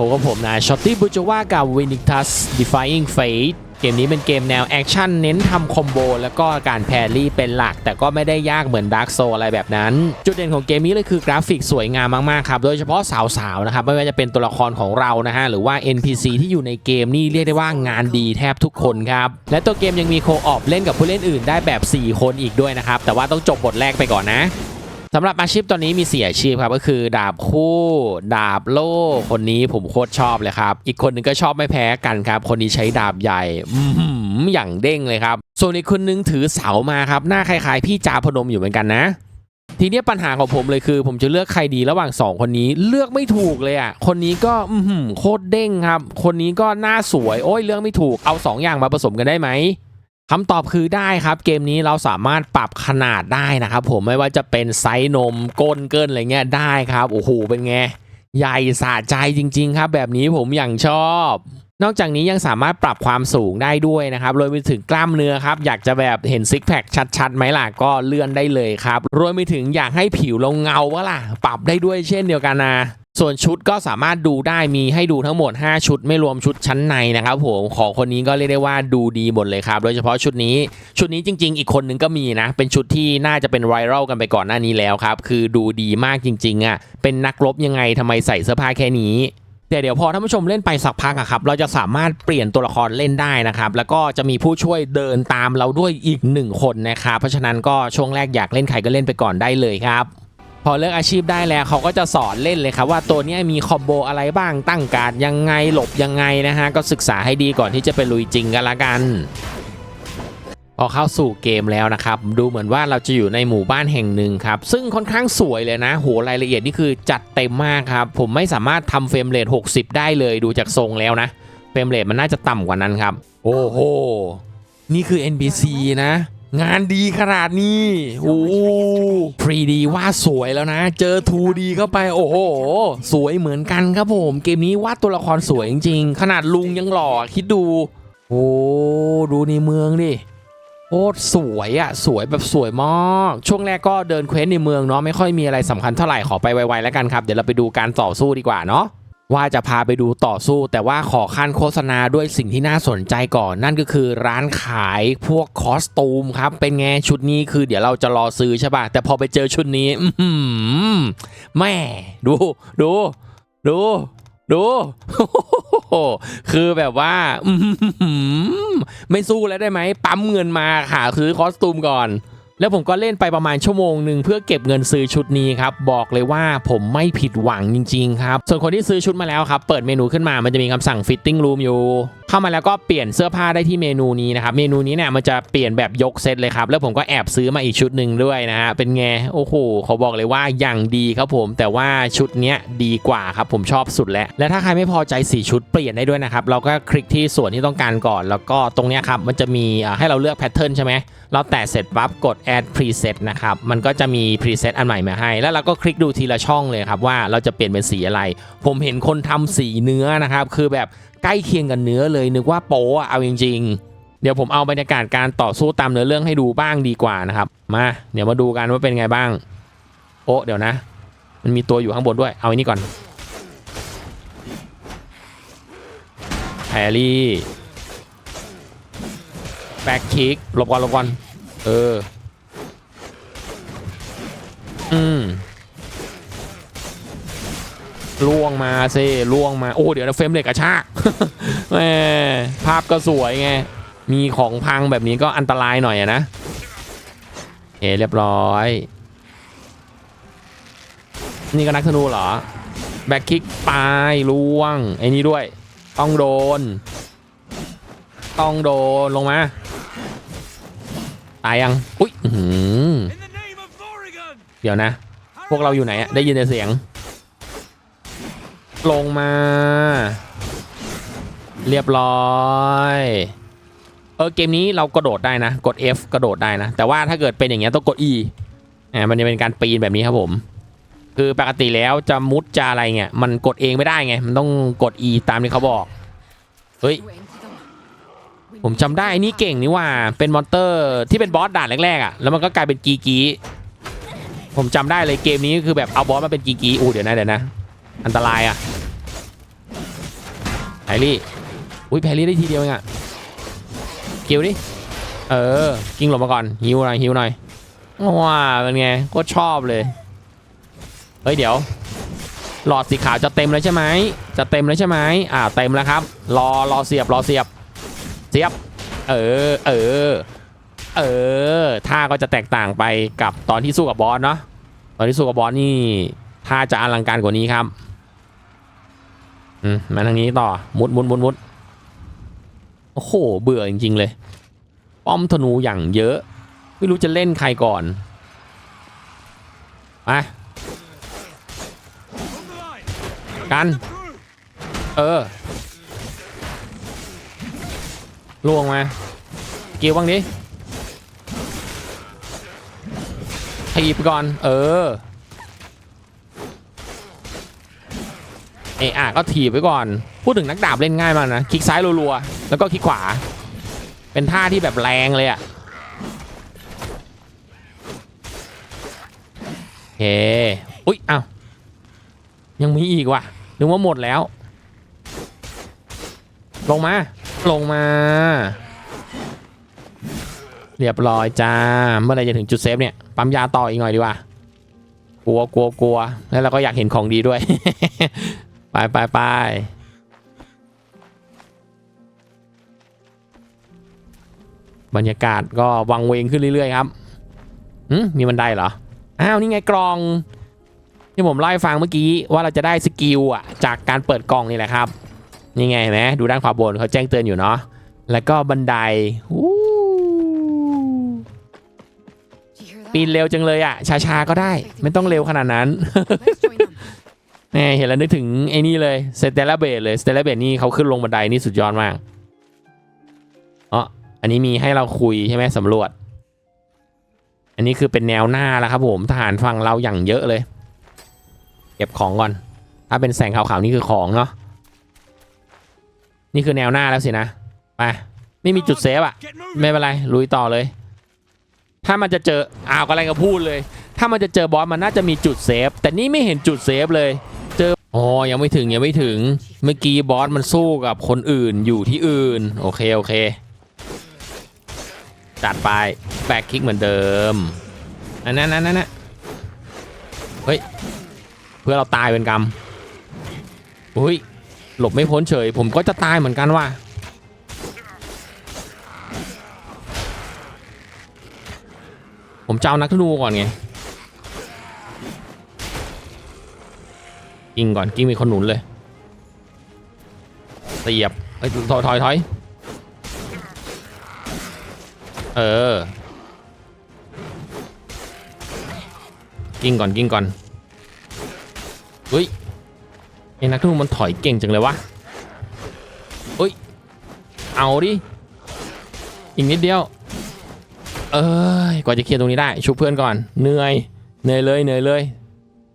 พบกับผมนะช็อตตี้บูจว่ากับ Vinitas Defying Fate เกมนี้เป็นเกมแนวแอคชั่นเน้นทำคอมโบแล้วก็การแพรรี่เป็นหลัก แต่ก็ไม่ได้ยากเหมือน Dark Soul อะไรแบบนั้น จุดเด่นของเกมนี้เลยคือกราฟิกสวยงามมากๆครับ โดยเฉพาะสาวๆนะครับไม่ว่าจะเป็นตัวละครของเรานะฮะ หรือว่า NPC ที่อยู่ในเกมนี่เรียกได้ว่างานดีแทบทุกคนครับ และตัวเกมยังมีโคออปเล่นกับผู้เล่นอื่นได้แบบ 4 คนอีกด้วยนะครับแต่ว่าต้องจบบทแรกไปก่อนนะ สำหรับอาชีพตอนนี้มีเสียอาชีพครับก็คือดาบคู่ดาบโล่คนนี้ผมโคตรชอบเลยครับ อีกคนหนึงก็ชอบไม่แพ้กันครับ คนนี้ใช้ดาบใหญ่อือหือย่างเด้งเลยครับ ส่วนอีกคนนึงถือเสามาครับ หน้าคล้ายๆ พี่จาพนมอยู่เหมือนกันนะ ทีนี้ปัญหาของผมเลยคือ ผมจะเลือกใครดีระหว่างสองคนนี้เลือกไม่ถูกเลยอะคนนี้ก็อือหือโคตรเด้งครับ คนนี้ก็หน้าสวยโอ้ยเลือกไม่ถูกเอาสองอย่างมาผสมกันได้ไหม คำตอบคือได้ครับ เกมนี้เราสามารถปรับขนาดได้นะครับ ผมไม่ว่าจะเป็นไซส์นมก้นเกินอะไรเงี้ยได้ครับโอ้โหเป็นไง ใหญ่สะใจจริง ๆ ครับ แบบนี้ผมอย่างชอบ นอกจากนี้ยังสามารถปรับความสูงได้ด้วยนะครับรวมไปถึงกล้ามเนื้อครับ อยากจะแบบเห็นซิกแพคชัดๆไหมล่ะก็เลื่อนได้เลยครับรวมไปถึงอยากให้ผิวลงเงาวะล่ะ ปรับได้ด้วยเช่นเดียวกันนะส่วนชุดก็สามารถดูได้มีให้ดูทั้งหมด 5 ชุดไม่รวมชุดชั้นในนะครับผมของคนนี้ก็เรียกได้ว่าดูดีหมดเลยครับ โดยเฉพาะชุดนี้ ชุดนี้จริง ๆ อีกคนนึงก็มีนะ เป็นชุดที่น่าจะเป็นไวรัลกันไปก่อนหน้านี้แล้วครับ คือดูดีมากจริง ๆอะเป็นนักรบยังไงทำไมใส่เสื้อผ้าแค่นี้ แต่เดี๋ยวพอท่านผู้ชมเล่นไปสักพักอะครับเราจะสามารถเปลี่ยนตัวละครเล่นได้นะครับแล้วก็จะมีผู้ช่วยเดินตามเราด้วยอีกหนึ่งคนนะครับเพราะฉะนั้นก็ช่วงแรกอยากเล่นใครก็เล่นไปก่อนได้เลยครับพอเลือกอาชีพได้แล้วเขาก็จะสอนเล่นเลยครับว่าตัวนี้มีคอมโบอะไรบ้างตั้งการยังไงหลบยังไงนะฮะก็ศึกษาให้ดีก่อนที่จะไปลุยจริงกันละกัน พอเข้าสู่เกมแล้วนะครับ ดูเหมือนว่าเราจะอยู่ในหมู่บ้านแห่งหนึ่งครับ ซึ่งค่อนข้างสวยเลยนะโหรายละเอียดนี่คือจัดเต็มมากครับ ผมไม่สามารถทำเฟรมเรท60 ได้เลยดูจากทรงแล้วนะ เฟรมเรทมันน่าจะต่ำกว่านั้นครับ โอ้โห นี่คือ NPC นะ งานดีขนาดนี้โอ้โห 3D วาดสวยแล้วนะ เจอ 2D เข้าไปโอ้โห สวยเหมือนกันครับผม เกมนี้วาดตัวละครสวยจริงๆ ขนาดลุงยังหล่อคิดดู โอ้ดูในเมืองดิ โคตรสวยอะสวยแบบสวยมากช่วงแรกก็เดินเควสในเมืองเนาะไม่ค่อยมีอะไรสำคัญเท่าไหร่ขอไปไวๆแล้วกันครับ เดี๋ยวเราไปดูการต่อสู้ดีกว่าเนาะว่าจะพาไปดูต่อสู้ แต่ว่าขอขั้นโฆษณาด้วยสิ่งที่น่าสนใจก่อน นั่นก็คือร้านขายพวกคอสตูมครับ เป็นไงชุดนี้คือเดี๋ยวเราจะรอซื้อใช่ป่ะ แต่พอไปเจอชุดนี้ อือหือแม่ดู ดู ดู ดู คือแบบว่าไม่สู้แล้วได้ไหมปั๊มเงินมาค่ะซื้อคอสตูมก่อน แล้วผมก็เล่นไปประมาณชั่วโมงหนึ่งเพื่อเก็บเงินซื้อชุดนี้ครับ บอกเลยว่าผมไม่ผิดหวังจริง ๆ ครับ ส่วนคนที่ซื้อชุดมาแล้วครับ เปิดเมนูขึ้นมามันจะมีคำสั่ง fitting room อยู่ เข้ามาแล้วก็เปลี่ยนเสื้อผ้าได้ที่เมนูนี้นะครับ เมนูนี้เนี่ยมันจะเปลี่ยนแบบยกเซตเลยครับ แล้วผมก็แอบซื้อมาอีกชุดหนึ่งด้วยนะฮะ เป็นไง โอ้โหเขาบอกเลยว่าอย่างดีครับผม แต่ว่าชุดเนี้ยดีกว่าครับ ผมชอบสุดแล้ว และถ้าใครไม่พอใจสีชุดเปลี่ยนได้ด้วยนะครับ เราก็คลิกที่ส่วนที่ต้องการก่อน แล้วก็ตรงเนี้ยครับ มันจะมีให้เราเลือกแพทเทิร์นใช่ไหมเราแตะเสร็จปั๊บกด add preset นะครับ มันก็จะมี preset อันใหม่มาให้ แล้วเราก็คลิกดูทีละช่องเลยครับว่าเราจะเปลี่ยนเป็นสีอะไร ผมเห็นคนทำสีเนื้อนะครับ คือแบบ ใกล้เคียงกับเนื้อเลยนึกว่าโป๊ะเอาจริง ๆ เดี๋ยวผมเอาบรรยากาศการต่อสู้ตามเนื้อเรื่องให้ดูบ้างดีกว่านะครับ มาเดี๋ยวมาดูกันว่าเป็นไงบ้าง โอ้เดี๋ยวนะ มันมีตัวอยู่ข้างบนด้วย เอาอันนี้ก่อนแพรรี่แบ็คคิกหลบก่อนหลบก่อนเออ อืม ล่วงมาซิล่วงมา โอ้ เดี๋ยวนะเฟรมเหล็กกระชากแหมภาพก็สวยไง มีของพังแบบนี้ก็อันตรายหน่อยอะนะเอเรียบร้อย นี่ก็นักธนูเหรอ แบ็คคิกปลายล่วง ไอ้นี่ด้วย ต้องโดน ต้องโดน ลงมา ตายยัง อุ้ยเดี๋ยวนะ พวกเราอยู่ไหนอะได้ยินแต่เสียง ลงมา เรียบร้อยเออเกมนี้เรากระโดดได้นะ กด F กระโดดได้นะ แต่ว่าถ้าเกิดเป็นอย่างเงี้ยต้องกด E อ่ามันจะเป็นการปีนแบบนี้ครับผม คือปกติแล้วจะมุดจะอะไรเงี้ยมันกดเองไม่ได้ไง มันต้องกด E ตามที่เขาบอก เฮ้ย ผมจำได้นี่เก่งนี่ว่าเป็นมอนเตอร์ที่เป็นบอสด่านแรกๆอะแล้วมันก็กลายเป็นกีกีผมจำได้เลยเกมนี้ก็คือแบบเอาบอสมาเป็นกีกีอู้เดี๋ยวนะเดี๋ยวนะ อันตรายอะแพรี่อุ้ยแพรี่ได้ทีเดียวเองอะคิวดิเออกิ้งหลบมาก่อนฮิวหน่อยฮิวหน่อยว้าเป็นไงโคตรชอบเลยเฮ้ยเดี๋ยว หลอดสีขาวจะเต็มแล้วใช่ไหมจะเต็มแล้วใช่ไหมอ่าเต็มแล้วครับ รอรอเสียบรอเสียบ เสียบ เออเออเออท่าก็จะแตกต่างไปกับตอนที่สู้กับบอสเนาะตอนที่สู้กับบอสนี่ท่าจะอลังการกว่านี้ครับ มาทางนี้ต่อ มุดมุดมุดมุดโอ้โห เบื่อจริง ๆ เลย ป้อมธนูอย่างเยอะ ไม่รู้จะเล่นใครก่อนไปกัน เออล่วงมาเกี่ยวบ้างดิถีบก่อน เออ เอะอะก็ถีบไว้ก่อน พูดถึงนักดาบเล่นง่ายมากนะ คลิกซ้ายรัวๆ แล้วก็คลิกขวา เป็นท่าที่แบบแรงเลยอะโอเค อุ๊ยอ้าวยังมีอีกว่ะ นึกว่าหมดแล้ว ลงมา ลงมา เรียบร้อยจ้า เมื่อไรจะถึงจุดเซฟเนี่ย ปั๊มยาต่ออีกหน่อยดีกว่า กลัวกลัวกลัว แล้วเราก็อยากเห็นของดีด้วย ไปไปไปบรรยากาศก็วังเวงขึ้นเรื่อยๆครับหืมมีบันไดเหรอ อ้าว นี่ไงกล่อง ที่ผมเล่าให้ฟังเมื่อกี้ว่าเราจะได้สกิลอะ จากการเปิดกล่องนี่แหละครับ นี่ไงเห็นไหมดูด้านขวาบนเขาแจ้งเตือนอยู่เนาะ แล้วก็บันไดอู้ Do you hear that? ปีนเร็วจังเลยอะช้าๆก็ได้ ไม่ต้องเร็วขนาดนั้น Let's join them. แหมเห็นแล้วนึกถึงไอ้นี่เลยสเตลลาเบดเลยสเตลลาเบดนี่เขาขึ้นลงบันไดนี่สุดยอดมากอ๋ออันนี้มีให้เราคุยใช่ไหมสำรวจ อันนี้คือเป็นแนวหน้าแล้วครับผมทหารฝั่งเราอย่างเยอะเลย เก็บของก่อน ถ้าเป็นแสงขาวๆนี่คือของเนาะนี่คือแนวหน้าแล้วสินะไปไม่มีจุดเซฟอะไม่เป็นไรลุยต่อเลย ถ้ามันจะเจออ้าวกำลังจะพูดเลย ถ้ามันจะเจอบอสมันน่าจะมีจุดเซฟ แต่นี่ไม่เห็นจุดเซฟเลย อ๋อ ยังไม่ถึง ยังไม่ถึง เมื่อกี้บอสมันสู้กับคนอื่นอยู่ที่อื่น โอเค โอเค จัดไป แบกคิกเหมือนเดิม อันนั้นนั่นนั่นเฮ้ย เพื่อเราตายเป็นกรรมอุ้ย หลบไม่พ้นเฉย ผมก็จะตายเหมือนกันว่ะผมจะเอานักธนูก่อนไง กิ้งก่อนกิ้งมีคนหนุนเลยเสียบเอ้ยถอยถอยถอยเออ กิ้งก่อนกิ้งก่อนเฮ้ยไอ้นักธนูมันถอยเก่งจังเลยวะเฮ้ย เอาดิอีกนิดเดียว เอ้ยกว่าจะเคลียร์ตรงนี้ได้ชุบเพื่อนก่อนเหนื่อยเหนื่อยเลยเหนื่อยเลย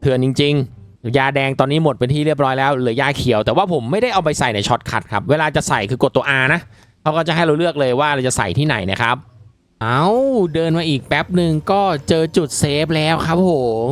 เถื่อนจริง ๆ ยาแดงตอนนี้หมดเป็นที่เรียบร้อยแล้วเหลือยาเขียว แต่ว่าผมไม่ได้เอาไปใส่ในช็อตคัดครับ เวลาจะใส่คือกดตัว R นะเขาก็จะให้เราเลือกเลยว่าเราจะใส่ที่ไหนนะครับ เอาเดินมาอีกแป๊บหนึ่งก็เจอจุดเซฟแล้วครับผม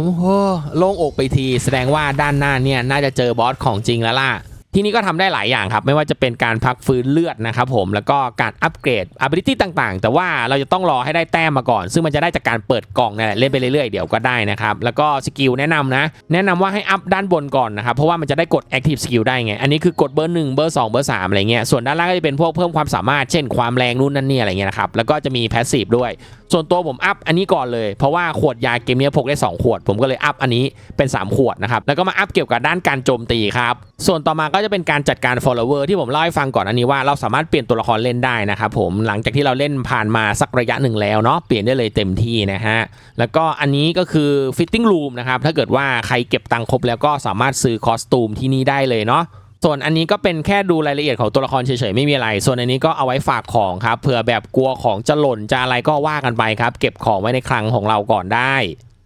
โล่งอกไปทีแสดงว่าด้านหน้าเนี่ยน่าจะเจอบอสของจริงแล้วล่ะ ที่นี่ก็ทำได้หลายอย่างครับ ไม่ว่าจะเป็นการพักฟื้นเลือดนะครับผมแล้วก็การอัปเกรด ability ต่างๆ แต่ว่าเราจะต้องรอให้ได้แต้มมาก่อน ซึ่งมันจะได้จากการเปิดกล่องนั่นแหละเล่นไปเรื่อยๆเดี๋ยวก็ได้นะครับ แล้วก็สกิลแนะนำนะ แนะนำว่าให้อัพด้านบนก่อนนะครับ เพราะว่ามันจะได้กด active skill ได้ไง อันนี้คือกดเบอร์1เบอร์2เบอร์3อะไรเงี้ยส่วนด้านล่างก็จะเป็นพวกเพิ่มความสามารถ เช่นความแรงนู่นนั่นนี่อะไรเงี้ยนะครับแล้วก็จะมี passive ด้วย ส่วนตัวผมอัพอันนี้ก่อนเลย เพราะว่าขวดยาเกมนี้พกได้ 2 ขวด ผมก็เลยอัพอันนี้เป็น 3 ขวดนะครับ แล้วก็มาอัพเกี่ยวกับด้านการโจมตีครับ ส่วนต่อมาก็จะเป็นการจัดการ follower ที่ผมเล่าให้ฟังก่อนอันนี้ว่าเราสามารถเปลี่ยนตัวละครเล่นได้นะครับผมหลังจากที่เราเล่นผ่านมาสักระยะหนึ่งแล้วเนาะเปลี่ยนได้เลยเต็มที่นะฮะแล้วก็อันนี้ก็คือ fitting room นะครับถ้าเกิดว่าใครเก็บตังค์ครบแล้วก็สามารถซื้อคอสตูมที่นี่ได้เลยเนาะ ส่วนอันนี้ก็เป็นแค่ดูรายละเอียดของตัวละครเฉยๆไม่มีอะไร ส่วนอันนี้ก็เอาไว้ฝากของครับเผื่อแบบกลัวของจะหล่นจะอะไรก็ว่ากันไปครับ เก็บของไว้ในคลังของเราก่อนได้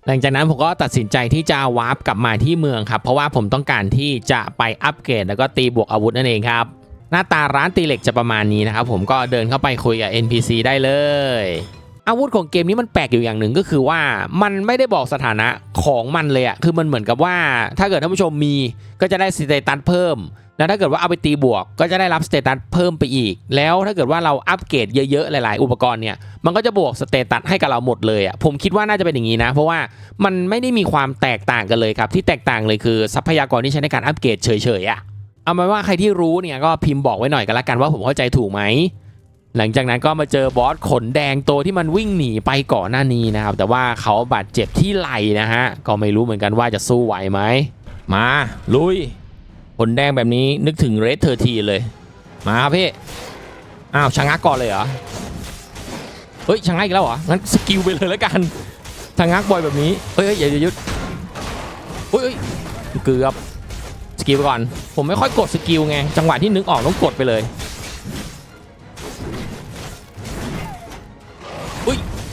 หลังจากนั้นผมก็ตัดสินใจที่จะวาร์ปกลับมาที่เมืองครับ เพราะว่าผมต้องการที่จะไปอัปเกรดแล้วก็ตีบวกอาวุธนั่นเองครับ หน้าตาร้านตีเหล็กจะประมาณนี้นะครับผมก็เดินเข้าไปคุยกับ NPC ได้เลย อาวุธของเกมนี้มันแปลกอยู่อย่างหนึ่งก็คือว่ามันไม่ได้บอกสถานะของมันเลยอะคือมันเหมือนกับว่า ถ้าเกิดท่านผู้ชมมีก็จะได้สเตตัสเพิ่มแล้วถ้าเกิดว่าเอาไปตีบวกก็จะได้รับสเตตัสเพิ่มไปอีก แล้วถ้าเกิดว่าเราอัปเกรดเยอะๆ หลายๆ อุปกรณ์เนี่ย มันก็จะบวกสเตตัสให้กับเราหมดเลยอะ ผมคิดว่าน่าจะเป็นอย่างนี้นะ เพราะว่ามันไม่ได้มีความแตกต่างกันเลยครับ ที่แตกต่างเลยคือทรัพยากรที่ใช้ในการอัปเกรดเฉยๆอะ เอาเป็นว่าใครที่รู้เนี่ยก็พิมพ์บอกไว้หน่อยกันละกันว่าผมเข้าใจถูกไหม หลังจากนั้นก็มาเจอบอสขนแดงตัวที่มันวิ่งหนีไปก่อนหน้านี้นะครับ แต่ว่าเขาบาดเจ็บที่ไหล่นะฮะ ก็ไม่รู้เหมือนกันว่าจะสู้ไหวไหม มาลุย ขนแดงแบบนี้นึกถึงเรดเทอร์ทีเลย มาครับพี่ อ้าวชะงักก่อนเลยเหรอ เฮ้ยชะงักอีกแล้วเหรอ งั้นสกิลไปเลยแล้วกันชะงักบ่อยแบบนี้ เฮ้ยเฮ้ยอย่าหยุดเฮ้ยเฮ้ยเกือบ สกิลไปก่อน ผมไม่ค่อยกดสกิลไง จังหวะที่นึกออกต้องกดไปเลย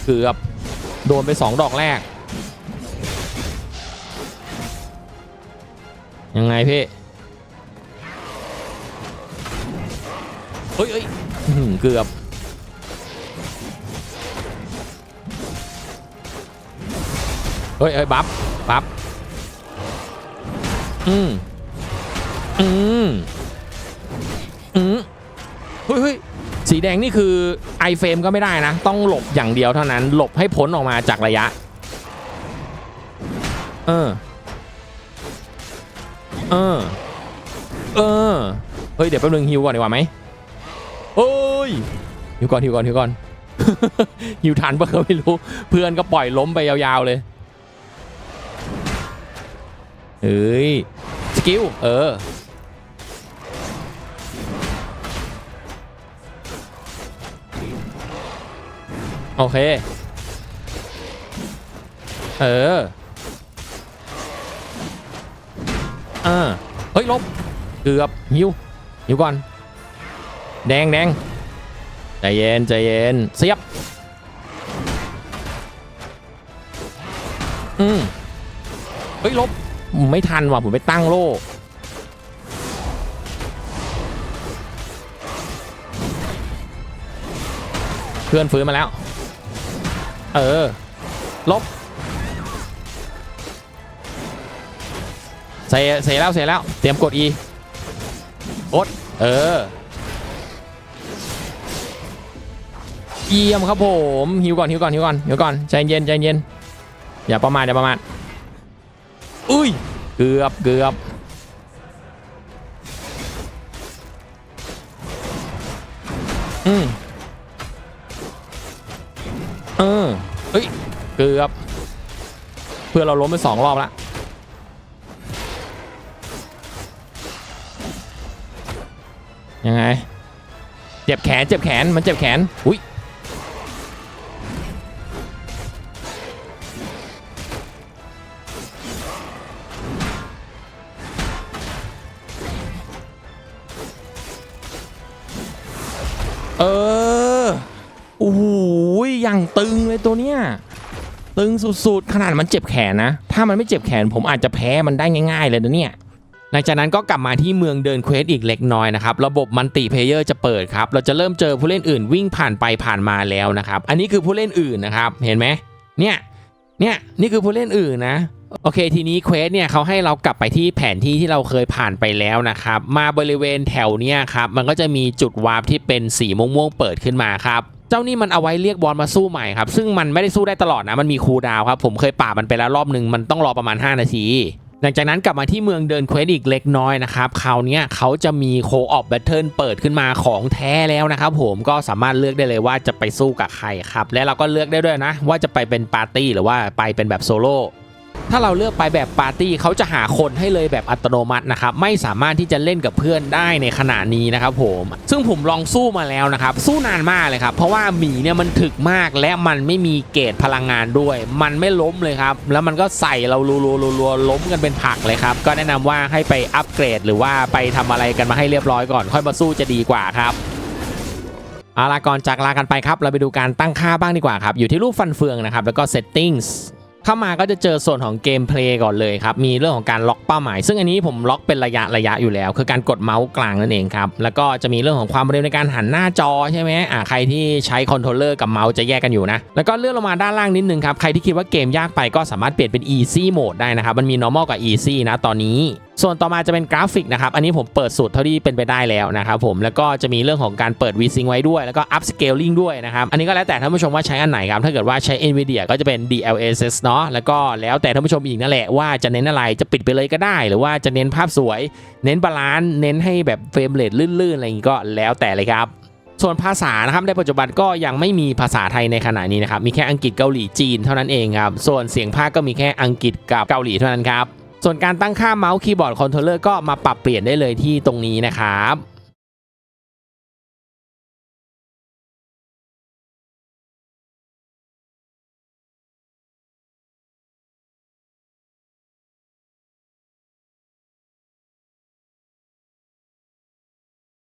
กือบโดนไปสองดอกแรก ยังไงพี่เฮ้ยเฮ้ยเกือบเฮ้ยเฮ้ยบัฟบัฟอืมอืม สีแดงนี่คือไอเฟรมก็ไม่ได้นะ ต้องหลบอย่างเดียวเท่านั้น หลบให้พ้นออกมาจากระยะ เออ เออ เออ เฮ้ย เดี๋ยวแป๊บนึงฮิวก่อนดีกว่าไหมเฮ้ยฮิวก่อนฮิวก่อนฮิวก่อนฮิวทันปะก็ไม่รู้ เพื่อนก็ปล่อยล้มไปยาวๆเลย เฮ้ย สกิล เออ โอเค เออเออเฮ้ยลบ เกือบหิวหิวก่อน แดงแดงใจเย็นใจเย็นเสียบ อืมเฮ้ยลบ ไม่ทันว่ะผมไปตั้งโล่เพื่อนฟื้นมาแล้ว เออ ลบ เสียเสียแล้วเสียแล้ว เตรียมกด E กด เออ เยี่ยมครับผม หิวก่อนหิวก่อนหิวก่อนหิวก่อน ใจเย็นใจเย็น อย่าประมาทอย่าประมาท อุ้ย เกือบเกือบ เออเฮ้ยเกือบเพื่อเราล้มไปสองรอบล้วยังไง เจ็บแขนเจ็บแขนมันเจ็บแขนอุ้ยเออโอ้โห อย่างตึงเลยตัวเนี้ยตึงสุดๆ ขนาดมันเจ็บแขนนะ ถ้ามันไม่เจ็บแขนผมอาจจะแพ้มันได้ง่าย ๆ เลยนะเนี่ยหลังจากนั้นก็กลับมาที่เมืองเดินเควสอีกเล็กน้อยนะครับ ระบบมัลติเพลเยอร์จะเปิดครับ เราจะเริ่มเจอผู้เล่นอื่นวิ่งผ่านไปผ่านมาแล้วนะครับ อันนี้คือผู้เล่นอื่นนะครับ เห็นไหมเนี่ย เนี่ย นี่คือผู้เล่นอื่นนะ โอเค ทีนี้เควสเนี่ยเขาให้เรากลับไปที่แผนที่ที่เราเคยผ่านไปแล้วนะครับ มาบริเวณแถวเนี้ยครับ มันก็จะมีจุดวาร์ปที่เป็นสีม่วงๆเปิดขึ้นมาครับ เจ้านี่มันเอาไว้เรียกบอลมาสู้ใหม่ครับ ซึ่งมันไม่ได้สู้ได้ตลอดนะ มันมีคูลดาวครับ ผมเคยป่ามันไปแล้วรอบหนึ่งมันต้องรอประมาณ 5 นาที หลังจากนั้นกลับมาที่เมืองเดินเควสอีกเล็กน้อยนะครับคราวนี้เขาจะมีโคออฟแบทเทิลเปิดขึ้นมาของแท้แล้วนะครับผมก็สามารถเลือกได้เลยว่าจะไปสู้กับใครครับ และเราก็เลือกได้ด้วยนะ ว่าจะไปเป็นปาร์ตี้หรือว่าไปเป็นแบบโซโล่ ถ้าเราเลือกไปแบบปาร์ตี้เขาจะหาคนให้เลยแบบอัตโนมัตินะครับไม่สามารถที่จะเล่นกับเพื่อนได้ในขณะนี้นะครับผมซึ่งผมลองสู้มาแล้วนะครับสู้นานมากเลยครับเพราะว่าหมีเนี่ยมันถึกมากและมันไม่มีเกรดพลังงานด้วย มันไม่ล้มเลยครับแล้วมันก็ใส่เรารัวๆล้มกันเป็นผักเลยครับก็แนะนำว่าให้ไปอัปเกรด หรือว่าไปทำอะไรกันมาให้เรียบร้อยก่อน ค่อยมาสู้จะดีกว่าครับเอาละก่อนจากลากันไปครับ เราไปดูการตั้งค่าบ้างดีกว่าครับ อยู่ที่รูปฟันเฟืองนะครับ แล้วก็ settings เข้ามาก็จะเจอส่วนของเกมเพลย์ก่อนเลยครับ มีเรื่องของการล็อกเป้าหมาย ซึ่งอันนี้ผมล็อกเป็นระยะระยะอยู่แล้ว คือการกดเมาส์กลางนั่นเองครับ แล้วก็จะมีเรื่องของความเร็วในการหันหน้าจอใช่ไหมอ่าใครที่ใช้คอนโทรลเลอร์กับเมาส์จะแยกกันอยู่นะ แล้วก็เลื่อนลงมาด้านล่างนิดนึงครับ ใครที่คิดว่าเกมยากไปก็สามารถเปลี่ยนเป็น easy mode ได้นะครับ มันมี normal กับ easy นะตอนนี้ ส่วนต่อมาจะเป็นกราฟิกนะครับ อันนี้ผมเปิดสูตรเท่าที่เป็นไปได้แล้วนะครับผม แล้วก็จะมีเรื่องของการเปิด VSync ไว้ด้วย แล้วก็ up scaling ด้วยนะครับ อันนี้ก็แล้วแต่ท่านผู้ชมว่าใช้อันไหนครับ ถ้าเกิดว่าใช้ NVIDIA ก็จะเป็น DLSS เนาะ แล้วก็แล้วแต่ท่านผู้ชมอีกนั่นแหละว่าจะเน้นอะไร จะปิดไปเลยก็ได้ หรือว่าจะเน้นภาพสวย เน้นบาลานซ์ เน้นให้แบบเฟรมเรทลื่นๆ อะไรอย่างงี้ก็แล้วแต่เลยครับส่วนภาษานะครับในปัจจุบันก็ยังไม่มีภาษาไทยในขณะนี้นะครับมีแค่อังกฤษเกาหลีจีนเท่านั้นเองครับส่วนเสียงภาคก็มีแค่อังกฤษกับเกาหลีเท่านั้นครับ ส่วนการตั้งค่าเมาส์คีย์บอร์ดคอนโทรลเลอร์ก็มาปรับเปลี่ยนได้เลยที่ตรงนี้นะครับ